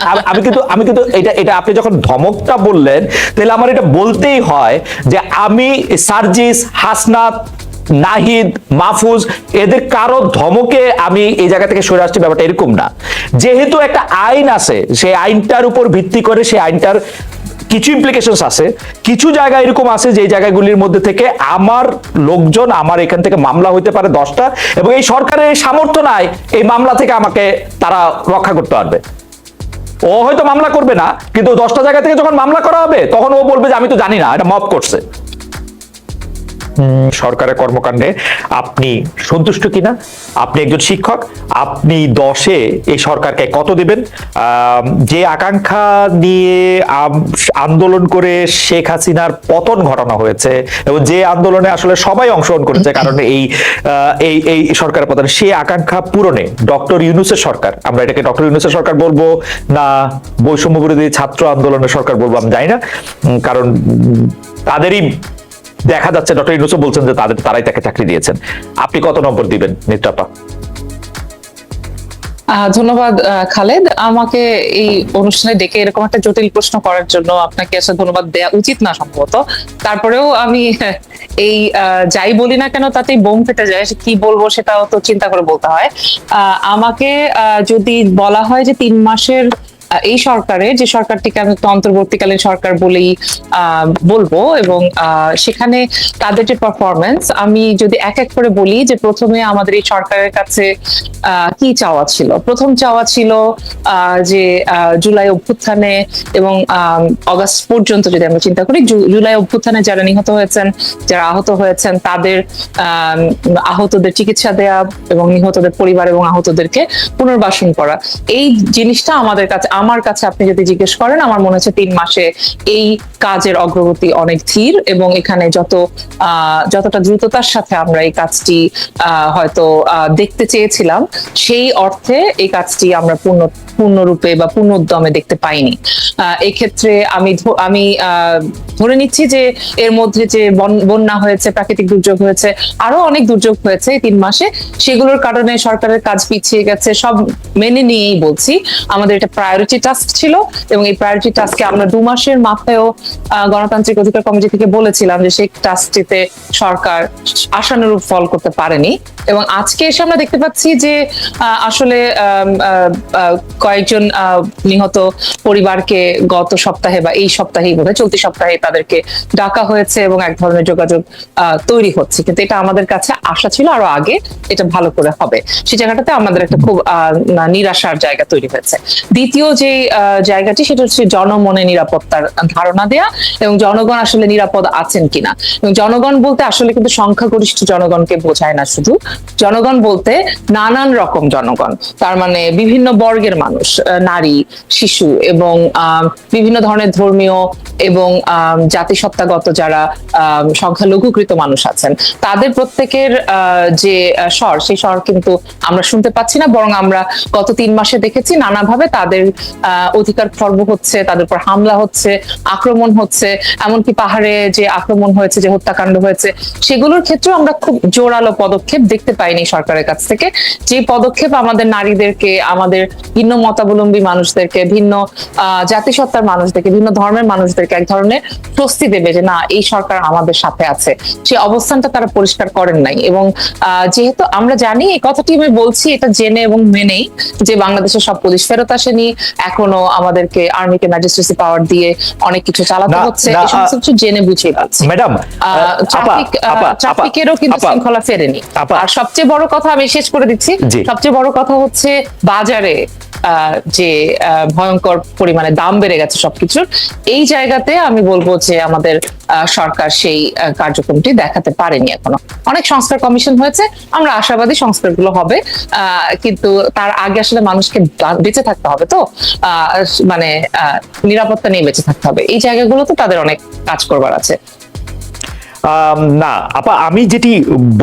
আমি- কিন্তু, আমি কিন্তু এটা এটা আপনি যখন ধমকটা বললেন, তাহলে আমার এটা বলতেই হয় যে আমি সার্জিস, হাসনাত, নাহিদ, মাহফুজ, এদের কারও ধমকে আমি এই জায়গা থেকে সরে আসছি, ব্যাপারটা এরকম না। যেহেতু একটা আইন আছে, সেই আইনটার উপর ভিত্তি করে সেই আইনটার কিছু ইমপ্লিকেশনস আছে, কিছু জায়গা এরকম আছে যে জায়গাগুলির মধ্যে থেকে আমার লোকজন, আমার এখান থেকে মামলা হইতে পারে দশটা, এবং এই সরকারের সামর্থ্য নাই, এই মামলা থেকে আমাকে তারা রক্ষা করতে পারবে। ও হয়তো মামলা করবে না, কিন্তু দশটা জায়গা থেকে যখন মামলা করা হবে, তখন ও বলবে যে আমি তো জানি না, এটা মপ করছে। সরকারের কর্মকাণ্ডে আপনি সন্তুষ্ট কিনা? আপনি একজন শিক্ষক, আপনি দশে এই সরকারকে কত দিবেন? যে আকাঙ্ক্ষা নিয়ে আন্দোলন করে শেখ হাসিনার পতন ঘটানো হয়েছে এবং যে আন্দোলনে আসলে সবাই অংশগ্রহণ করেছে, কারণ এই এই এই সরকারের পতন সেই আকাঙ্ক্ষা পূরণে ডক্টর ইউনুসের সরকার, আমরা এটাকে ডক্টর ইউনুসের সরকার বলব না বৈষম্য বিরোধী ছাত্র আন্দোলনের সরকার বলব, আমি জানি না কারণ তাদেরই দেখা যাচ্ছে ডক্টর ইউনুসও বলছেন যে তাদের তারাই তাকে চাকরি দিয়েছেন। আপনি কত নম্বর দিবেন আহ, ধন্যবাদ খালেদ। আমাকে এই অনুষ্ঠানে ডেকে এরকম একটা জটিল প্রশ্ন করার জন্য আপনাকে আসলে ধন্যবাদ দেওয়া উচিত না সম্ভবত। তারপরেও আমি এই যাই বলি না কেন তাতেই বোম ফেটে যায় কি বলব সেটাও তো চিন্তা করে বলতে হয়। আমাকে যদি বলা হয় যে তিন মাসের এই সরকারে যে সরকারটিকে আমি অন্তর্বর্তীকালীন সরকার বলেই বলব এবং সেখানে তাদের যে পারফরমেন্স আমি যদি এক এক করে বলি যে প্রথমে আমাদের এই সরকারের কাছে কি চাওয়া ছিল? প্রথম চাওয়া ছিল যে জুলাই অভ্যুত্থানে এবং অগাস্ট পর্যন্ত যদি আমরা চিন্তা করি জুলাই অভ্যুত্থানে যারা নিহত হয়েছেন, যারা আহত হয়েছেন, তাদের আহতদের চিকিৎসা দেয়া এবং নিহতদের পরিবার এবং আহতদেরকে পুনর্বাসন করা, এই জিনিসটা আমাদের কাছে আমার কাছে আপনি যদি জিজ্ঞেস করেন আমার মনে হচ্ছে তিন মাসে এই কাজের অগ্রগতি অনেক ধীর এবং এখানে যত যতটা দ্রুততার সাথে আমরা এই কাজটি হয়তো দেখতে চেয়েছিলাম, সেই অর্থে এই কাজটি আমরা পূর্ণ, পূর্ণরূপে বা পূর্ণ উদ্যমে দেখতে পাইনি। এক্ষেত্রে আমি আমি ধরে নিচ্ছি যে এর মধ্যে যে বন- বন্যা হয়েছে, প্রাকৃতিক দুর্যোগ হয়েছে, আরও অনেক দুর্যোগ হয়েছে তিন মাসে, সেগুলোর কারণে সরকারের কাজ পিছিয়ে গেছে, সব মেনে নিয়েই বলছি। আমাদের এটা প্রায়োরিটি টাস্ক ছিল এবং এই প্রায়োরিটি টাস্কে আমরা দু মাসের মাথায়ও গণতান্ত্রিক অধিকার কমিটি থেকে বলেছিলাম যে সরকার আশানুরূপ ফল করতে পারেনি। এবং আজকে এসে আমরা দেখতে পাচ্ছি যে আসলে কয়েকজন নিহত পরিবারকে গত সপ্তাহে বা এই সপ্তাহেই বোধহয়, চলতি সপ্তাহে তাদেরকে ডাকা হয়েছে এবং এক ধরনের যোগাযোগ তৈরি হচ্ছে। কিন্তু এটা আমাদের কাছে আশা ছিল আরও আগে এটা ভালো করে হবে। সেই জায়গাটাতে আমাদের একটা খুব নিরাশার জায়গা তৈরি হয়েছে। দ্বিতীয় যে জায়গাটি সেটা হচ্ছে জনমনে নিরাপত্তার ধারণা দেয়া এবং জনগণ আসলে নিরাপদ আছেন কিনা। এবং জনগণ বলতে আসলে কিন্তু সংখ্যাগরিষ্ঠ জনগণকে বোঝায় না শুধু, জনগণ বলতে নানান রকম জনগণ। তার মানে বিভিন্ন বর্গের মানুষ নারী, শিশু এবং বিভিন্ন ধরনের ধর্মীয় এবং জাতিসত্তাগত যারা সংখ্যালঘুকৃত মানুষ আছেন, তাদের প্রত্যেকের যে স্বর, সেই স্বর কিন্তু আমরা শুনতে পাচ্ছি না, বরং আমরা গত তিন মাসে দেখেছি নানাভাবে তাদের অধিকার খর্ব হচ্ছে, তাদের উপর হামলা হচ্ছে, আক্রমণ হচ্ছে, এমনকি পাহাড়ে যে আক্রমণ হয়েছে, যে হত্যাকাণ্ড হয়েছে, সেগুলোর ক্ষেত্রেও আমরা খুব জোরালো পদক্ষেপ দেখতে পাইনি সরকারের কাছ থেকে। যে পদক্ষেপ আমাদের নারীদেরকে, আমাদের ভিন্ন মতাবলম্বী মানুষদেরকে, ভিন্ন জাতিসত্তার মানুষদেরকে, ভিন্ন ধর্মের মানুষদেরকে এক ধরনের স্বস্তি দেবে যে না এই সরকার আমাদের সাথে আছে। সেই অবস্থানটা তারা পরিষ্কার করেন নাই এবং যেহেতু আমরা জানি এই কথাটি আমি বলছি এটা জেনে এবং মেনেই যে বাংলাদেশের সব পুলিশ ফেরত আসেনি। এখনও আমাদেরকে আর্মিকে ম্যাজিস্ট্রেসি পাওয়ার দিয়ে অনেক কিছু চালাতে হচ্ছে। এই সমস্ত কিছু জেনে বুঝে পাচ্ছি। ম্যাডাম ট্রাফিক ট্রাফিকেরও কিন্তু শৃঙ্খলা ফেরেনি। আর সবচেয়ে বড় কথা আমি শেষ করে দিচ্ছি সবচেয়ে বড় কথা হচ্ছে বাজারে যে ভয়ঙ্কর পরিমাণে দাম বেড়ে গেছে সবকিছুর, এই জায়গাতে আমি বলব যে আমাদের সরকার সেই কার্যক্রমটি দেখাতে পারেনি এখনও। অনেক সংস্কার কমিশন হয়েছে, আমরা আশাবাদী সংস্কারগুলো হবে কিন্তু তার আগে আসলে মানুষকে বেঁচে থাকতে হবে তো মানে নিরাপত্তা নিয়ে বেঁচে থাকতে হবে। এই জায়গাগুলোতে তাদের অনেক কাজ করবার আছে। না, আপা, আমি যেটি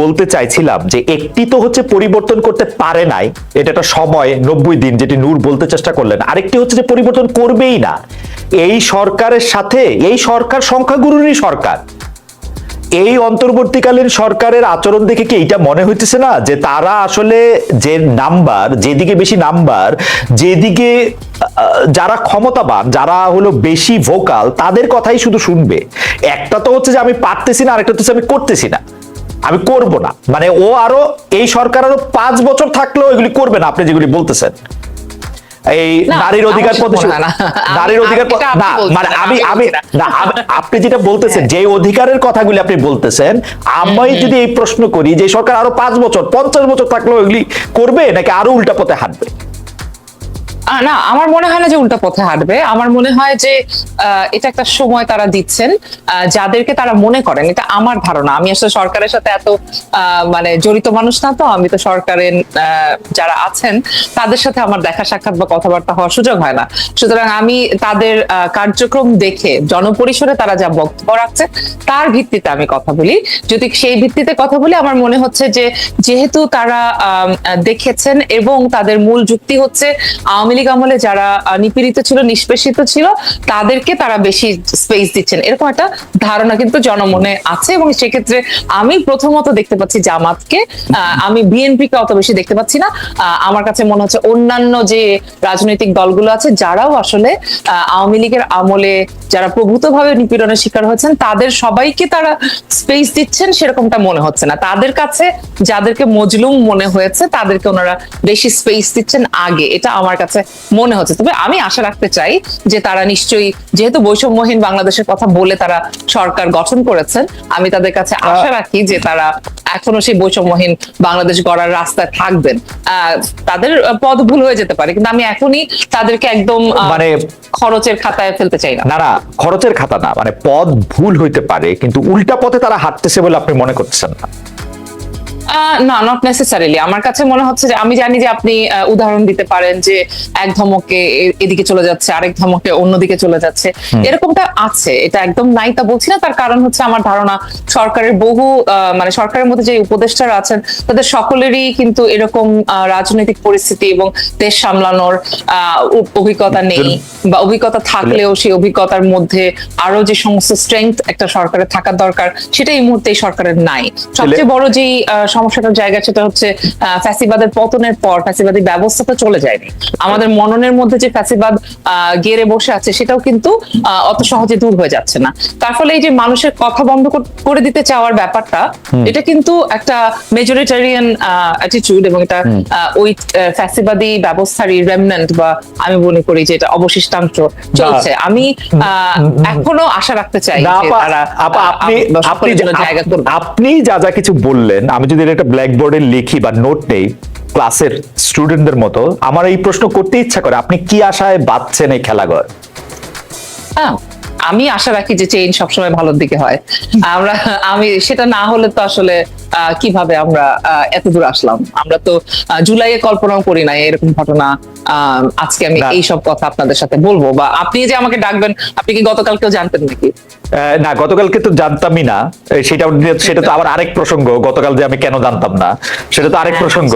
বলতে চাইছিলাম যে একটি তো হচ্ছে পরিবর্তন করতে পারে নাই, এটা একটা সময়, নব্বই দিন, যেটি নূর বলতে চেষ্টা করলেন। আরেকটি হচ্ছে যে পরিবর্তন করবেই না। এই সরকারের সাথে, এই সরকার সংখ্যাগুরুরই সরকার। এই অন্তর্বর্তীকালীন সরকারের আচরণ দেখে কি এটা মনে হইতেছে না? যে তারা আসলে যে নাম্বার, যেদিকে বেশি নাম্বার, যেদিকে যারা ক্ষমতাবান, যারা হলো বেশি ভোকাল তাদের কথাই শুধু শুনবে। একটা তো হচ্ছে যে আমি পারতেছি না, আরেকটা হচ্ছে আমি করতেছি না। আমি করব না। মানে ও আরও, এই সরকার আরও পাঁচ বছর থাকলেও এগুলি করবে না, আপনি যেগুলি বলতেছেন। এই নারীর অধিকার হয় নারীর অধিকার না মানে আমি আমি না। আপনি যেটা বলতেছেন যে অধিকারের কথাগুলি আপনি বলতেছেন আমি যদি এই প্রশ্ন করি যে সরকার আরও পাঁচ বছর পঞ্চাশ বছর থাকলেও এগুলি করবে নাকি আরও উল্টা পথে হাঁটবে? না, আমার মনে হয় না যে উল্টা পথে হাঁটবে। আমার মনে হয় যে এটা একটা সময় তারা দিচ্ছেন যাদেরকে তারা মনে করেন। এটা আমার ধারণা। আমি আসলে সরকারের সাথে এত মানে জড়িত মানুষ না তো, আমি তো সরকারের যারা আছেন, তাদের সাথে আমার দেখা সাক্ষাৎ বা কথাবার্তা হওয়ার সুযোগ হয় না। সুতরাং আমি তাদের কার্যক্রম দেখে, জনপরিসরে তারা যা বক্তব্য রাখছে, তার ভিত্তিতে আমি কথা বলি। যদি সেই ভিত্তিতে কথা বলি, আমার মনে হচ্ছে যে, যেহেতু তারা দেখেছেন এবং তাদের মূল যুক্তি হচ্ছে আওয়ামী লীগ আমলে যারা নিপীড়িত ছিল, নিষ্পেষিত ছিল, তাদেরকে তারা বেশি স্পেস দিচ্ছেন। এরকম একটা ধারণা কিন্তু জনমনে আছে এবং সেক্ষেত্রে আমি প্রথমত দেখতে পাচ্ছি জামাতকে আমি বিএনপি কে অত বেশি দেখতে পাচ্ছি না। আমার কাছে মনে হচ্ছে অন্যান্য যে রাজনৈতিক দলগুলো আছে, যারাও আসলে আওয়ামী লীগের আমলে যারা প্রভূতভাবে নিপীড়নের শিকার হয়েছেন, তাদের সবাইকে তারা স্পেস দিচ্ছেন সেরকমটা মনে হচ্ছে না। তাদের কাছে যাদেরকে মজলুম মনে হয়েছে, তাদেরকে ওনারা বেশি স্পেস দিচ্ছেন আগে। এটা আমার কাছে মনে হচ্ছে। তবে আমি আশা রাখতে চাই যে তারা নিশ্চয়ই যেহেতু বৈষম্যহীন বাংলাদেশের কথা বলে তারা সরকার গঠন করেছেন আমি তাদের কাছে আশা রাখি যে তারা এখনও সেই বৈষম্যহীন বাংলাদেশ গড়ার রাস্তায় থাকবেন। আহ, তাদের পদ ভুল হয়ে যেতে পারে কিন্তু আমি এখনই তাদেরকে একদম মানে খরচের খাতায় ফেলতে চাই না। না খরচের খাতা না মানে পথ ভুল হইতে পারে কিন্তু উল্টা পথে তারা হাঁটতেছে বলে আপনি মনে করতেছেন না। না নট নেসেসারিলি আমার কাছে মনে হচ্ছে যে আমি জানি যে আপনি উদাহরণ দিতে পারেন যে এক ধমকে এদিকে চলে যাচ্ছে আরেক ধমকে অন্যদিকে চলে যাচ্ছে। এরকমটা আছে এটা একদম নাই তা বলছি না। তার কারণ হচ্ছে আমার ধারণা সরকারের বহু মানে সরকারের মধ্যে যে উপদেষ্টারা আছেন তাদের সকলেরই কিন্তু এরকম রাজনৈতিক পরিস্থিতি এবং দেশ সামলানোর আহ, অভিজ্ঞতা নেই বা অভিজ্ঞতা থাকলেও সেই অভিজ্ঞতার মধ্যে আরও যে সমস্ত স্ট্রেংথ একটা সরকারের থাকার দরকার সেটা এই মুহূর্তে সরকারের নাই। সবচেয়ে বড় যেই সমস্যাটার জায়গা সেটা হচ্ছে ফ্যাসিবাদের পতনের পর ফ্যাসিবাদী ব্যবস্থা তো চলে যায়নি। আমাদের মননের মধ্যে যে ফ্যাসিবাদ গেড়ে বসে আছে সেটাও কিন্তু অত সহজে দূর হয়ে যাচ্ছে না। তার ফলে এই যে মানুষের কথা বন্ধ করে দিতে চাওয়ার ব্যাপারটা এটা কিন্তু একটা মেজরিটারিয়ান অ্যাটিটিউড এবং এটা ওই ফ্যাসিবাদী ব্যবস্থারই রেমনেন্ট বা আমি মনে করি যে এটা অবশিষ্টাংশ চলছে। আমি আহ, এখনও আশা রাখতে চাই আপনি যা যা কিছু বললেন আমি যদি একটা ব্ল্যাকবোর্ডে লিখি বা নোট নেই ক্লাসের স্টুডেন্টদের মতো, আমার এই প্রশ্ন করতে ইচ্ছা করে, আপনি কি আশায় বাঁচছেন এই খেলাঘর হ্যাঁ আমি আশা রাখি যে চেইন সবসময় ভালোর দিকে হয়। আমরা, আমি, সেটা না হলে তো আসলে কীভাবে আমরা এত দূর আসলাম? আমরা তো জুলাইয়ে কল্পনাও করি না এরকম ঘটনা। আজকে আমি এই সব কথা আপনাদের সাথে বলব বা আপনি যে আমাকে ডাকবেন আপনি কি গতকালকেও জানতেন নাকি? না গতকালকে তো জানতামই না। সেটা সেটা তো আবার আরেক প্রসঙ্গ গতকাল যে আমি কেন জানতাম না। সেটা তো আরেক হ্যাঁ, প্রসঙ্গ।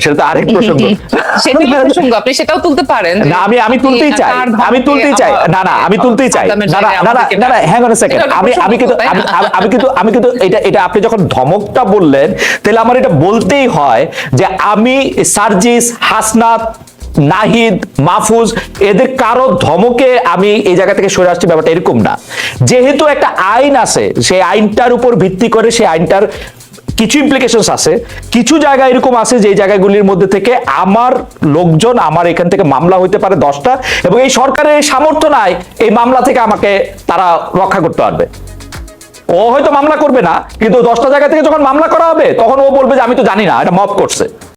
সেটা তো আরেক প্রসঙ্গ। সেটাই প্রসঙ্গ আপনি সেটাও তুলতে পারেন। না আমি আমি তুলতেই চাই। আমি তুলতেই চাই। না না আমি তুলতেই চাই। না না না না না না সেকেন্ড আমি আমি কিন্তু আমি কিন্তু আমি কিন্তু এটা এটা আপনি যখন ধমকটা বললেন তাহলে আমার এটা বলতেই হয় যে আমি সার্জিস হাসনাত নাহিদ, মাহফুজ, এদের কারও ধমকে আমি এই জায়গা থেকে সরে আসছি, ব্যাপারটা এরকম না। যেহেতু একটা আইন আছে, সেই আইনটার উপর ভিত্তি করে সেই আইনটার কিছু ইমপ্লিকেশনস আছে, কিছু জায়গা এরকম আছে যে জায়গাগুলির মধ্যে থেকে আমার লোকজন আমার এখান থেকে মামলা হইতে পারে দশটা এবং এই সরকারের সামর্থ্য নাই, এই মামলা থেকে আমাকে তারা রক্ষা করতে পারবে। ও হয়তো মামলা করবে না, কিন্তু দশটা জায়গা থেকে যখন মামলা করা হবে, তখন ও বলবে যে আমি তো জানি না, এটা মপ করছে।